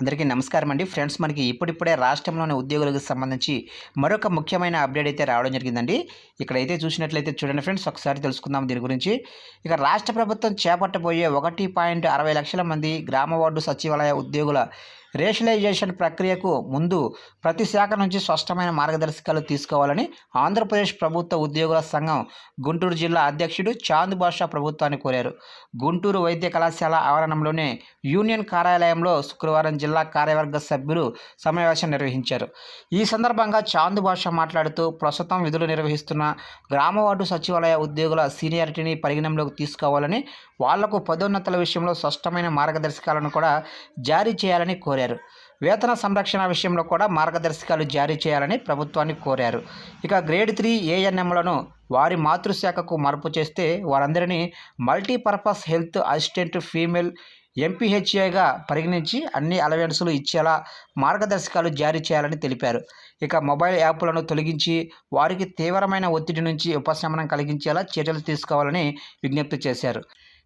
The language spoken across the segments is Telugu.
అందరికీ నమస్కారం అండి. ఫ్రెండ్స్ మనకి ఇప్పుడిప్పుడే రాష్ట్రంలోని ఉద్యోగులకు సంబంధించి మరొక ముఖ్యమైన అప్డేట్ అయితే రావడం జరిగిందండి. ఇక్కడైతే చూసినట్లయితే చూడండి ఫ్రెండ్స్ ఒకసారి తెలుసుకుందాం దీని గురించి. ఇక రాష్ట్ర ప్రభుత్వం చేపట్టబోయే ఒకటి పాయింట్ అరవై లక్షల మంది గ్రామ వార్డు సచివాలయ ఉద్యోగుల రేషనలైజేషన్ ప్రక్రియకు ముందు ప్రతి శాఖ నుంచి స్పష్టమైన మార్గదర్శకాలు తీసుకోవాలని ఆంధ్రప్రదేశ్ ప్రభుత్వ ఉద్యోగుల సంఘం గుంటూరు జిల్లా అధ్యక్షుడు చాంద్ బాషా ప్రభుత్వాన్ని కోరారు. గుంటూరు వైద్య కళాశాల ఆవరణంలోనే యూనియన్ కార్యాలయంలో శుక్రవారం జిల్లా కార్యవర్గ సభ్యులు సమావేశం నిర్వహించారు. ఈ సందర్భంగా చాంద్ బాషా మాట్లాడుతూ ప్రస్తుతం విధులు నిర్వహిస్తున్న గ్రామ వార్డు సచివాలయ ఉద్యోగుల సీనియారిటీని పరిగణనలోకి తీసుకోవాలని వాళ్ళకు పదోన్నతుల విషయంలో స్పష్టమైన మార్గదర్శకాలను కూడా జారీ చేయాలని కోరారు. వేతన సంరక్షణ విషయంలో కూడా మార్గదర్శకాలు జారీ చేయాలని ప్రభుత్వాన్ని కోరారు. ఇక గ్రేడ్ త్రీ ఏఎన్ఎంలను వారి మాతృశాఖకు మార్పు చేస్తే వారందరినీ మల్టీపర్పస్ హెల్త్ అసిస్టెంట్ ఫీమేల్ ఎంపీహెచ్ఏగా పరిగణించి అన్ని అలవెన్సులు ఇచ్చేలా మార్గదర్శకాలు జారీ చేయాలని తెలిపారు. ఇక మొబైల్ యాప్లను తొలగించి వారికి తీవ్రమైన ఒత్తిడి నుంచి ఉపశమనం కలిగించేలా చర్యలు తీసుకోవాలని విజ్ఞప్తి చేశారు.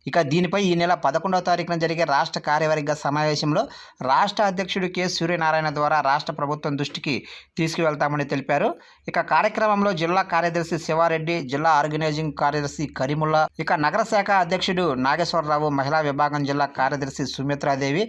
ఇక దీనిపై ఈ నెల పదకొండవ తారీఖున జరిగే రాష్ట్ర కార్యవర్గ సమావేశంలో రాష్ట్ర అధ్యక్షుడు కె. సూర్యనారాయణ ద్వారా రాష్ట్ర ప్రభుత్వం దృష్టికి తీసుకువెళ్తామని తెలిపారు. ఇక కార్యక్రమంలో జిల్లా కార్యదర్శి శివారెడ్డి జిల్లా ఆర్గనైజింగ్ కార్యదర్శి కరీముల్లా ఇక నగర శాఖ అధ్యక్షుడు నాగేశ్వరరావు మహిళా విభాగం జిల్లా కార్యదర్శి సుమిత్రాదేవి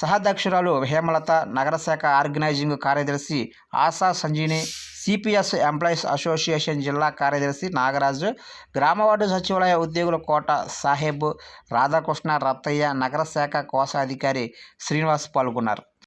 సహాధ్యక్షురాలు హేమలత నగర శాఖ ఆర్గనైజింగ్ కార్యదర్శి Asha Sanjini CPS employees association జిల్లా కార్యదర్శి నాగరాజు గ్రామవార్డు సచివాలయ ఉద్యోగుల కోట సాహెబ్ రాధాకృష్ణ రత్తయ్య నగర శాఖ కోశాధికారి శ్రీనివాస్ పాల్గొన్నారు.